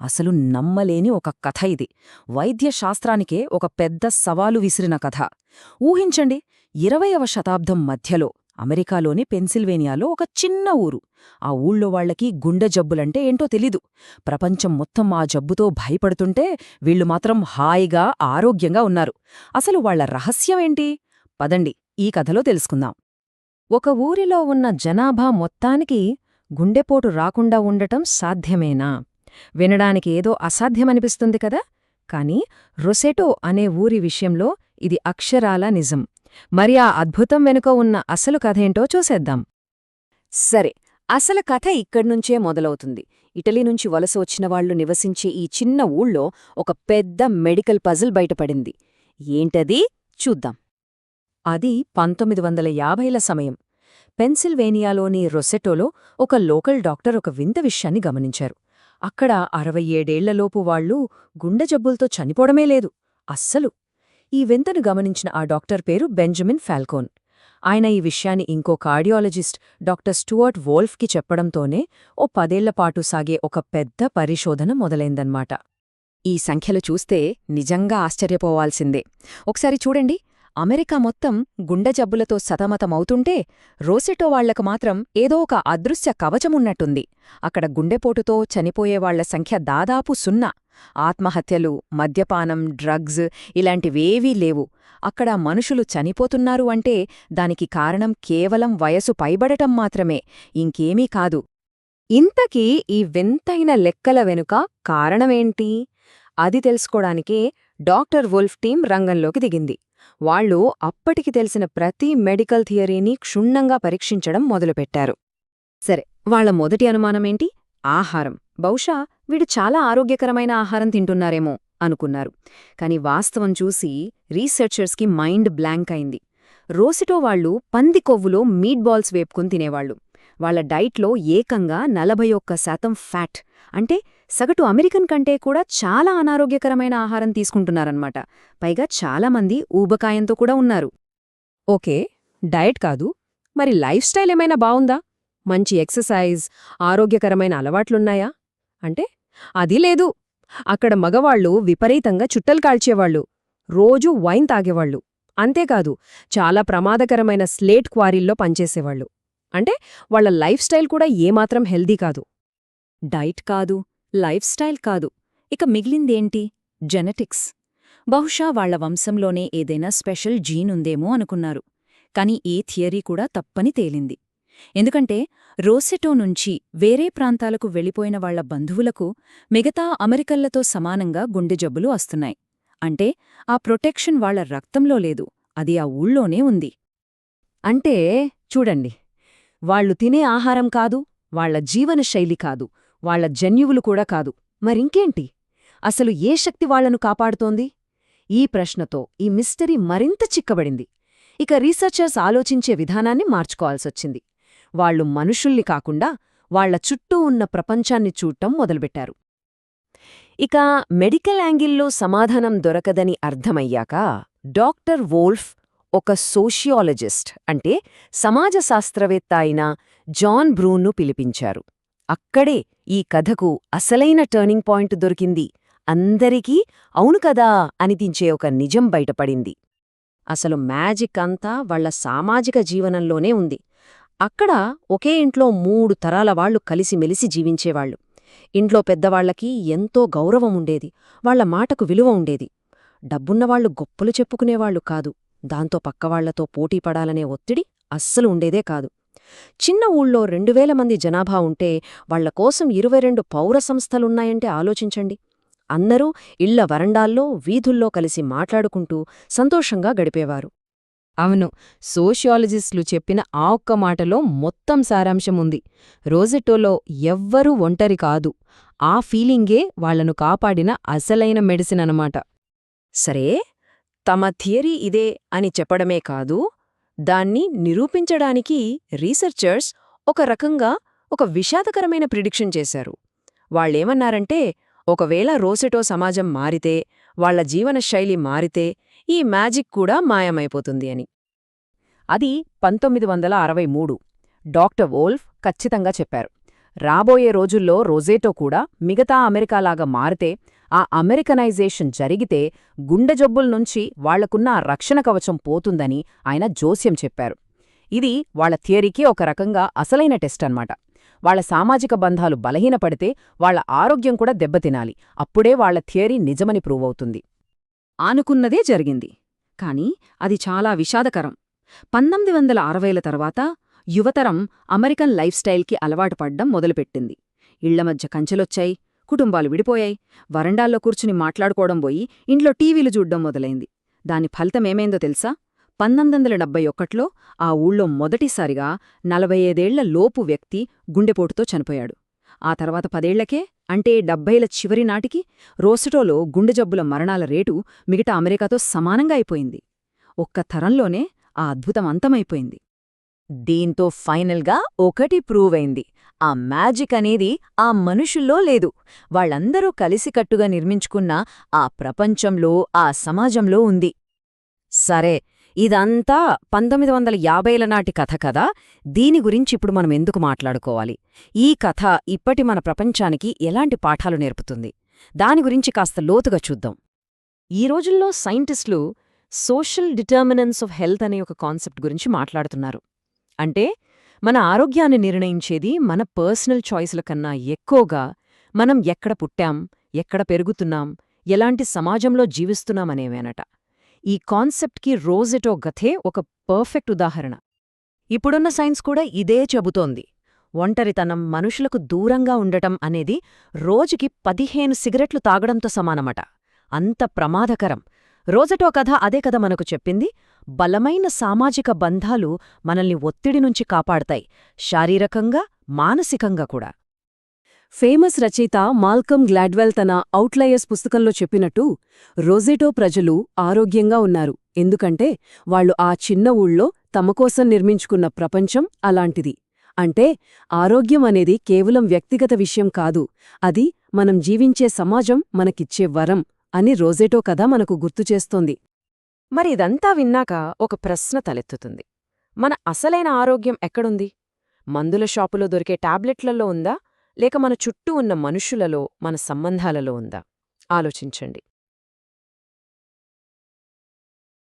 అసలు నమ్మలేని ఒక కథ ఇది. వైద్యశాస్త్రానికే ఒక పెద్ద సవాలు విసిరిన కథ. ఊహించండి ఇరవయవ శతాబ్దం మధ్యలో అమెరికాలోని పెన్సిల్వేనియాలో ఒక చిన్న ఊరు. ఆ ఊళ్ళో వాళ్ళకి గుండె జబ్బులంటే ఏంటో తెలీదు. ప్రపంచం మొత్తం ఆ జబ్బుతో భయపడుతుంటే వీళ్ళు మాత్రం హాయిగా ఆరోగ్యంగా ఉన్నారు. అసలు వాళ్ళ రహస్యమేంటి పదండి ఈ కథలో తెలుసుకుందాం. ఒక ఊరిలో ఉన్న జనాభా మొత్తానికి గుండెపోటు రాకుండా ఉండటం సాధ్యమేనా? వినడానికి ఏదో అసాధ్యమనిపిస్తుంది కదా? కాని రొసెటో అనే ఊరి విషయంలో ఇది అక్షరాల నిజం. మరి ఆ అద్భుతం వెనుక ఉన్న అసలు కథేంటో చూసేద్దాం. సరే అసలు కథ ఇక్కడ్నుంచే మొదలవుతుంది. ఇటలీ నుంచి వలస వచ్చిన వాళ్ళు నివసించే ఈ చిన్న ఊళ్ళో ఒక పెద్ద మెడికల్ పజిల్ బయటపడింది. ఏంటది? చూద్దాం. అది పంతొమ్మిది వందల యాభైల సమయం. పెన్సిల్వేనియాలోని రొసెటోలో ఒక లోకల్ డాక్టర్ ఒక వింత విషయాన్ని గమనించారు. అక్కడ అరవై ఏడేళ్ళలోపు వాళ్ళు గుండె జబ్బులతో చనిపోవడమే లేదు. అస్సలు. ఈ వింతను గమనించిన ఆ డాక్టర్ పేరు బెంజమిన్ ఫాల్కోన్. ఆయన ఈ విషయాన్ని ఇంకో కార్డియాలజిస్ట్ డాక్టర్ స్టూవర్ట్ వోల్ఫ్కి చెప్పడంతోనే ఓ పదేళ్ళపాటు సాగే ఒక పెద్ద పరిశోధన మొదలైందన్మాట ఈ సంఖ్యలు చూస్తే నిజంగా ఆశ్చర్యపోవాల్సిందే. ఒకసారి చూడండి. అమెరికా మొత్తం గుండె జబ్బులతో సతమతమవుతుంటే రోసెటో వాళ్ళకు మాత్రం ఏదో ఒక అదృశ్య కవచమున్నట్టుంది. అక్కడ గుండెపోటుతో చనిపోయేవాళ్ళ సంఖ్య దాదాపు సున్నా. ఆత్మహత్యలు మద్యపానం డ్రగ్స్ ఇలాంటివేవీ లేవు. అక్కడ మనుషులు చనిపోతున్నారు అంటే దానికి కారణం కేవలం వయసు పైబడటం మాత్రమే. ఇంకేమీ కాదు. ఇంతకీ ఈ వింతైన లెక్కల వెనుక కారణమేంటి? అది తెలుసుకోడానికే డాక్టర్ వుల్ఫ్ టీం రంగంలోకి దిగింది. వాళ్ళు అప్పటికి తెలిసిన ప్రతి మెడికల్ థియరీని క్షుణ్ణంగా పరీక్షించడం మొదలుపెట్టారు. సరే వాళ్ళ మొదటి అనుమానమేంటి ఆహారం. బహుశా వీడు చాలా ఆరోగ్యకరమైన ఆహారం తింటున్నారేమో అనుకున్నారు. కాని వాస్తవం చూసి రీసెర్చర్స్కి మైండ్ బ్లాంక్ అయింది. రోసిటో వాళ్ళు పంది కొవ్వులో మీట్ బాల్స్ వేపుకుని తినేవాళ్ళు వాళ్ళ డైట్లో ఏకంగా నలభై ఒక్క శాతం ఫ్యాట్ అంటే సగటు అమెరికన్ కంటే కూడా చాలా అనారోగ్యకరమైన ఆహారం తీసుకుంటున్నారన్నమాట. పైగా చాలామంది ఊబకాయంతో కూడా ఉన్నారు. ఓకే డయట్ కాదు. మరి లైఫ్ స్టైల్ ఏమైనా బావుందా మంచి ఎక్సర్సైజ్ ఆరోగ్యకరమైన అలవాట్లున్నాయా? అంటే అది లేదు. అక్కడ మగవాళ్ళు విపరీతంగా చుట్టలు కాల్చేవాళ్ళు రోజూ వైన్ తాగేవాళ్ళు అంతేకాదు చాలా ప్రమాదకరమైన స్లేట్ క్వారీల్లో పనిచేసేవాళ్ళు అంటే వాళ్ళ లైఫ్ స్టైల్ కూడా ఏమాత్రం హెల్దీ కాదు. డైట్ కాదు. లైఫ్ స్టైల్ కాదు. ఇక మిగిలిందేంటి? జెనెటిక్స్. బహుశా వాళ్ళ వంశంలోనే ఏదైనా స్పెషల్ జీన్ ఉందేమో అనుకున్నారు. కాని ఈ థియరీ కూడా తప్పని తేలింది. ఎందుకంటే రోసెటో నుంచి వేరే ప్రాంతాలకు వెళ్ళిపోయిన వాళ్ళ బంధువులకు మిగతా అమెరికన్లతో సమానంగా గుండె జబ్బులు వస్తున్నాయి. అంటే ఆ ప్రొటెక్షన్ వాళ్ళ రక్తంలో లేదు. అది ఆ ఊళ్ళోనే ఉంది. అంటే చూడండి. వాళ్ళు తినే ఆహారం కాదు వాళ్ళ జీవనశైలి కాదు. వాళ్ళ జన్యువులు కూడా కాదు. మరింకేంటి? అసలు ఏ శక్తి వాళ్ళను కాపాడుతోంది? ఈ ప్రశ్నతో ఈ మిస్టరీ మరింత చిక్కబడింది. ఇక రీసెర్చర్స్ ఆలోచించే విధానాన్ని మార్చుకోవాల్సొచ్చింది. వాళ్ళు మనుషుల్ని కాకుండా వాళ్ళ చుట్టూ ఉన్న ప్రపంచాన్ని చూడటం మొదలుపెట్టారు ఇక మెడికల్ యాంగిల్లో సమాధానం దొరకదని అర్థమయ్యాక డాక్టర్ వోల్ఫ్ ఒక సోషియాలజిస్ట్ అంటే సమాజ శాస్త్రవేత్త అయిన జాన్ బ్రూన్ను పిలిపించారు. అక్కడే ఈ కథకు అసలైన టర్నింగ్ పాయింట్ దొరికింది. అందరికీ అవును కదా అనిపించే ఒక నిజం బయటపడింది. అసలు మ్యాజిక్ అంతా వాళ్ళ సామాజిక జీవనంలోనే ఉంది. అక్కడ ఒకే ఇంట్లో మూడు తరాల వాళ్ళు కలిసిమెలిసి జీవించేవాళ్ళు ఇంట్లో పెద్దవాళ్ళకి ఎంతో గౌరవం ఉండేది. వాళ్ళ మాటకు విలువ ఉండేది. డబ్బున్నవాళ్ళు గొప్పలు చెప్పుకునేవాళ్ళు కాదు. దాంతో పక్కవాళ్ళతో పోటీపడాలనే ఒత్తిడి అస్సలు ఉండేదే కాదు. చిన్న ఊళ్ళో రెండువేల మంది జనాభా ఉంటే వాళ్ళ కోసం ఇరవై రెండు పౌర సంస్థలున్నాయంటే ఆలోచించండి. అందరూ ఇళ్ళ వరండాల్లో వీధుల్లో కలిసి మాట్లాడుకుంటూ సంతోషంగా గడిపేవారు. అవును సోషియాలజిస్టులు చెప్పిన ఆ ఒక్క మాటలో మొత్తం సారాంశముంది రోజెటోలో ఎవ్వరూ ఒంటరి కాదు. ఆ ఫీలింగే వాళ్ళను కాపాడిన అసలైన మెడిసిన్ అనమాట సరే తమ థియరీ ఇదే అని చెప్పడమే కాదు దాన్ని నిరూపించడానికి రీసెర్చర్స్ ఒక రకంగా ఒక విషాదకరమైన ప్రిడిక్షన్ చేశారు. వాళ్ళేమన్నారంటే ఒకవేళ రోసెటో సమాజం మారితే వాళ్ళ జీవనశైలి మారితే ఈ మ్యాజిక్ కూడా మాయమైపోతుంది అని. అది పంతొమ్మిది వందల అరవై మూడు. డాక్టర్ వోల్ఫ్ ఖచ్చితంగా చెప్పారు. రాబోయే రోజుల్లో రోజేటో కూడా మిగతా అమెరికాలాగా మారితే ఆ అమెరికనైజేషన్ జరిగితే గుండె జబ్బుల నుంచి వాళ్ళకున్న రక్షణ కవచం పోతుందని ఆయన జోస్యం చెప్పారు. ఇది వాళ్ళ థియరీకి ఒక రకంగా అసలైన టెస్ట్ అన్నమాట. వాళ్ళ సామాజిక బంధాలు బలహీనపడితే వాళ్ళ ఆరోగ్యం కూడా దెబ్బతినాలి. అప్పుడే వాళ్ళ థియరీ నిజమని ప్రూవ్ అవుతుంది. ఆనుకున్నదే జరిగింది. కాని అది చాలా విషాదకరం. పంతొమ్మిది వందల అరవైల తర్వాత యువతరం అమెరికన్ లైఫ్ స్టైల్కి అలవాటు పడ్డం మొదలుపెట్టింది. ఇళ్ళ మధ్య కంచెలొచ్చాయి. కుటుంబాలు విడిపోయాయి. వరండాల్లో కూర్చుని మాట్లాడుకోవడం పోయి ఇంట్లో టీవీలు చూడ్డం మొదలైంది. దాని ఫలితమేమైందో తెలుసా? పంతొమ్మిది డెబ్బై ఒక్కట్లో ఆ ఊళ్ళో మొదటిసారిగా నలభై ఐదేళ్ళ లోపు వ్యక్తి గుండెపోటుతో చనిపోయాడు. ఆ తర్వాత పదేళ్ళకే అంటే డెబ్బైల చివరి నాటికి రోసటోలో గుండె జబ్బుల మరణాల రేటు మిగతా అమెరికాతో సమానంగా అయిపోయింది. ఒక్క తరంలోనే ఆ అద్భుతం అంతమైపోయింది. దీంతో ఫైనల్గా ఒకటి ప్రూవ్ అయింది. ఆ మ్యాజిక్ అనేది ఆ మనుషుల్లో లేదు. వాళ్ళందరూ కలిసికట్టుగా నిర్మించుకున్న ఆ ప్రపంచంలో ఆ సమాజంలో ఉంది. సరే ఇదంతా పంతొమ్మిది వందల యాభైల నాటి కథ కదా? దీని గురించి ఇప్పుడు మనం ఎందుకు మాట్లాడుకోవాలి? ఈ కథ ఇప్పటి మన ప్రపంచానికి ఎలాంటి పాఠాలు నేర్పుతుంది? దాని గురించి కాస్త లోతుగా చూద్దాం. ఈ రోజుల్లో సైంటిస్టులు సోషల్ డిటర్మినెన్స్ ఆఫ్ హెల్త్ అనే ఒక కాన్సెప్ట్ గురించి మాట్లాడుతున్నారు. అంటే మన ఆరోగ్యాన్ని నిర్ణయించేది మన పర్సనల్ చాయిస్ల కన్నా ఎక్కువగా మనం ఎక్కడ పుట్టాం ఎక్కడ పెరుగుతున్నాం ఎలాంటి సమాజంలో జీవిస్తున్నామనేవేనట ఈ కాన్సెప్ట్కి రోజెటో గథే ఒక పర్ఫెక్ట్ ఉదాహరణ. ఇప్పుడున్న సైన్స్ కూడా ఇదే చెబుతోంది. ఒంటరితనం మనుషులకు దూరంగా ఉండటం అనేది రోజుకి పదిహేను సిగరెట్లు తాగడంతో సమానమట. అంత ప్రమాదకరం. రోజటో కథ అదే కథ మనకు చెప్పింది. బలమైన సామాజిక బంధాలు మనల్ని ఒత్తిడి నుంచి కాపాడతాయి. శారీరకంగా మానసికంగా కూడా. ఫేమస్ రచయిత మాల్కమ్ గ్లాడ్వెల్ తన అవుట్లయర్స్ పుస్తకంలో చెప్పినట్టు రోజెటో ప్రజలు ఆరోగ్యంగా ఉన్నారు. ఎందుకంటే వాళ్ళు ఆ చిన్న ఊళ్ళో తమకోసం నిర్మించుకున్న ప్రపంచం అలాంటిది. అంటే ఆరోగ్యం అనేది కేవలం వ్యక్తిగత విషయం కాదు. అది మనం జీవించే సమాజం మనకిచ్చే వరం. అని రోజెటో కథ మనకు గుర్తుచేస్తోంది మరి ఇదంతా విన్నాక ఒక ప్రశ్న తలెత్తుతుంది. మన అసలైన ఆరోగ్యం ఎక్కడుంది? మందుల షాపులో దొరికే టాబ్లెట్లలో ఉందా? లేక మన చుట్టూ ఉన్న మనుషులలో మన సంబంధాలలో ఉందా? ఆలోచించండి.